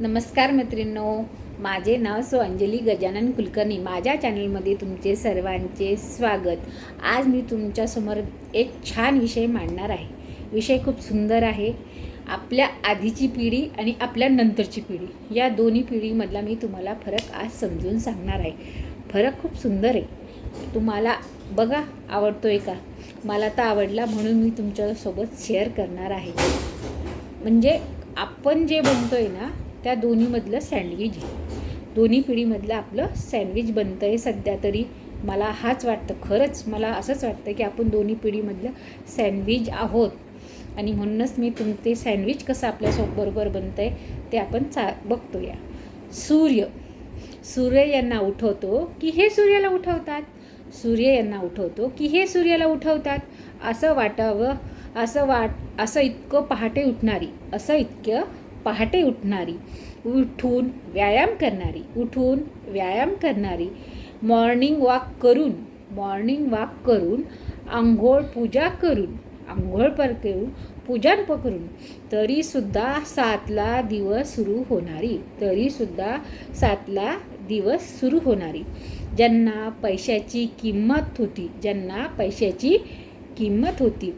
नमस्कार मैत्रिणींनो. माझे नाव सो अंजली गजानन कुलकर्णी. माझ्या चॅनलमध्ये तुमचे सर्वांचे स्वागत. आज मी तुमच्यासमोर एक छान विषय मांडणार आहे. विषय खूप सुंदर आहे. आपल्या आधीची पिढी आणि आपल्या नंतरची पिढी. या दोन्ही पिढीमधला मी तुम्हाला फरक आज समजून सांगणार आहे. फरक खूप सुंदर आहे. तुम्हाला बघा आवडतो आहे का? मला तर आवडला म्हणून मी तुमच्यासोबत शेअर करणार आहे. म्हणजे आपण जे बनतोय ना त्या दोन्हीमधलं सँडविच आहे. दोन्ही पिढीमधलं आपलं सँडविच बनतं आहे सध्या तरी. मला हाच वाटतं खरंच मला असंच वाटतं की आपण दोन्ही पिढीमधलं सँडविच आहोत. आणि म्हणूनच मी तुम ते सँडविच कसं आपल्यासोबरोबर बनतं आहे ते आपण चा बघतोया. सूर्य. सूर्य यांना उठवतो की हे सूर्याला उठवतात? सूर्य यांना उठवतो की हे सूर्याला उठवतात? असं वाटावं असं वाट असं इतकं पहाटे उठणारी असं इतकं पहाटे उठणारी उठून व्यायाम करणारी उठून व्यायाम करणारी मॉर्निंग वॉक करून मॉर्निंग वॉक करून आंघोळ पूजा करून आंघोळ पर करून पूजन प करून तरीसुद्धा सातला दिवस सुरू होणारी तरीसुद्धा सातला दिवस सुरू होणारी. ज्यांना पैशाची किंमत होती ज्यांना पैशाची किंमत होती.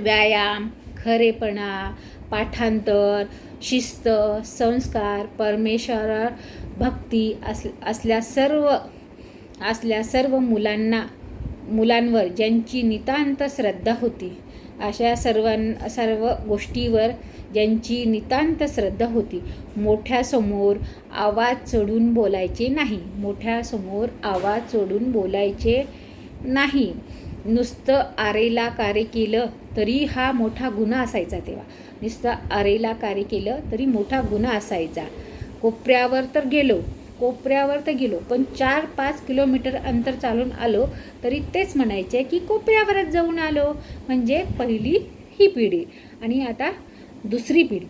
व्यायाम खरेपणा पाठांतर शिस्त संस्कार परमेश्वर भक्ती अस असल्या सर्व असल्या सर्व मुलांना मुलांवर ज्यांची नितांत श्रद्धा होती अशा सर्वां सर्व गोष्टीवर ज्यांची नितांत श्रद्धा होती. मोठ्यासमोर आवाज चढून बोलायचे नाही. मोठ्यासमोर आवाज चढून बोलायचे नाही. नुसतं आरेला कार्य केलं तरी हा मोठा गुन्हा असायचा तेव्हा. नुसतं आरेला कार्य केलं तरी मोठा गुन्हा असायचा. कोपऱ्यावर तर गेलो कोपऱ्यावर तर गेलो पण चार पाच किलोमीटर अंतर चालून आलो तरी तेच म्हणायचे की कोपऱ्यावरच जाऊन आलो. म्हणजे पहिली ही पिढी आणि आता दुसरी पिढी.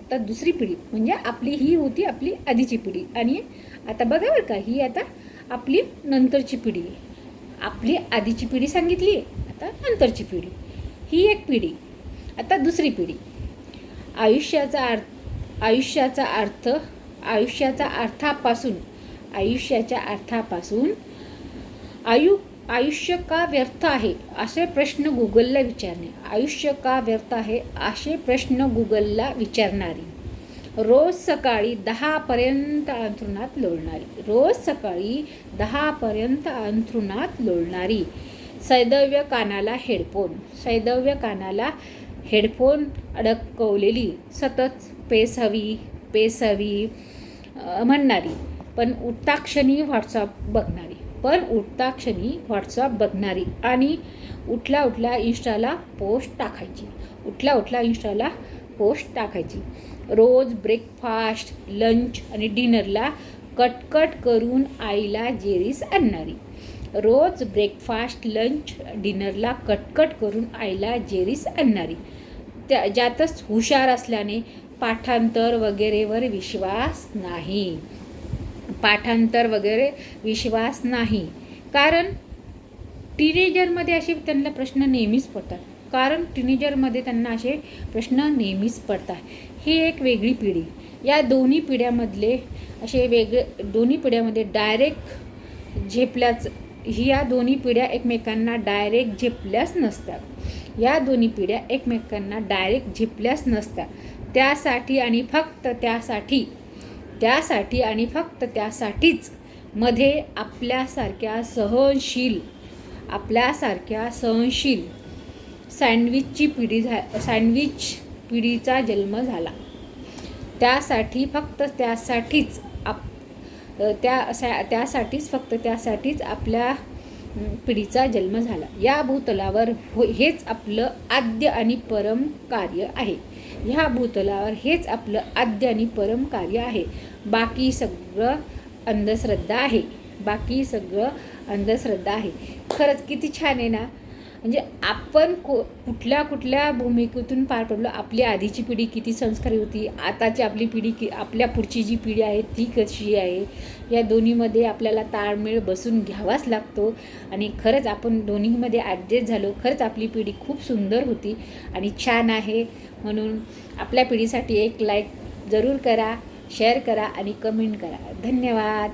आता दुसरी पिढी म्हणजे आपली ही होती आपली आधीची पिढी. आणि आता बघा बरं का ही आता आपली नंतरची पिढी आहे. आपली आधीची पिढी सांगितली आता नंतरची पिढी. ही एक पिढी आता दुसरी पिढी. आयुष्याचा अर्थ आयुष्याचा अर्थ आयुष्याचा अर्थापासून आयुष्याच्या अर्थापासून आयु आयुष्य का व्यर्थ आहे असे प्रश्न गुगलला विचारणे. आयुष्य का व्यर्थ आहे असे प्रश्न गुगलला विचारणारी. रोज सकाळी दहापर्यंत अंथरुणात लोळणारी. रोज सकाळी दहापर्यंत अंथरुणात लोळणारी. सैदव्य कानाला हेडफोन. सैदव्य कानाला हेडफोन अडकवलेली. सतत पेस हवी पेस हवी म्हणणारी. पण उठताक्षणी व्हॉट्सअप बघणारी. पण उठताक्षणी व्हॉट्सअप बघणारी. आणि उठल्या उठल्या इंस्टाला पोस्ट टाकायची. उठल्या उठल्या इंस्टाला पोस्ट टाकायची. रोज ब्रेकफास्ट लंच आणि डिनरला कटकट करून आईला जेरीस आणणारी. रोज ब्रेकफास्ट लंच डिनरला कटकट करून आईला जेरीस आणणारी. त्या ज्यातच हुशार असल्याने पाठांतर वगैरेवर विश्वास नाही. पाठांतर वगैरे विश्वास नाही. कारण टीनेजरमध्ये असे त्यांना प्रश्न नेहमीच पडतात. कारण टीनेजरमध्ये त्यांना असे प्रश्न नेहमीच पडतात. ही एक वेगळी पिढी. या दोन्ही पिढ्यामधले असे वेगळे दोन्ही पिढ्यामध्ये डायरेक्ट झेपल्याच ही या दोन्ही पिढ्या एकमेकांना डायरेक्ट झेपल्याच नसतात. या दोन्ही पिढ्या एकमेकांना डायरेक्ट झेपल्याच नसतात. त्यासाठी आणि फक्त त्यासाठी त्यासाठी आणि फक्त त्यासाठीच मध्ये आपल्यासारख्या सहनशील आपल्यासारख्या सहनशील सँडविचची पिढी झा सँडविच पिढीचा जन्म झाला. त्यासाठी फक्त त्यासाठीच आप त्या त्यासाठीच फक्त त्यासाठीच आपल्या पिढीचा जन्म झाला. या भूतलावर हो हेच आपलं आद्य आणि परम कार्य आहे. ह्या भूतलावर हेच आपलं आद्य आणि परम कार्य आहे. बाकी सगळं अंधश्रद्धा आहे. बाकी सगळं अंधश्रद्धा आहे. खरंच किती छान आहे ना? म्हणजे आपण को कुठल्या कुठल्या भूमिकेतून पार पडलो आपली आधीची पिढी किती संस्कारी होती आताची आपली पिढी की आपल्या पुढची जी पिढी आहे ती कशी आहे या दोन्हीमध्ये आपल्याला ताळमेळ बसून घ्यावाच लागतो. आणि खरंच आपण दोन्हीमध्ये ॲडजस्ट झालो खरंच आपली पिढी खूप सुंदर होती आणि छान आहे. म्हणून आपल्या पिढीसाठी एक लाईक जरूर करा शेअर करा आणि कमेंट करा. धन्यवाद!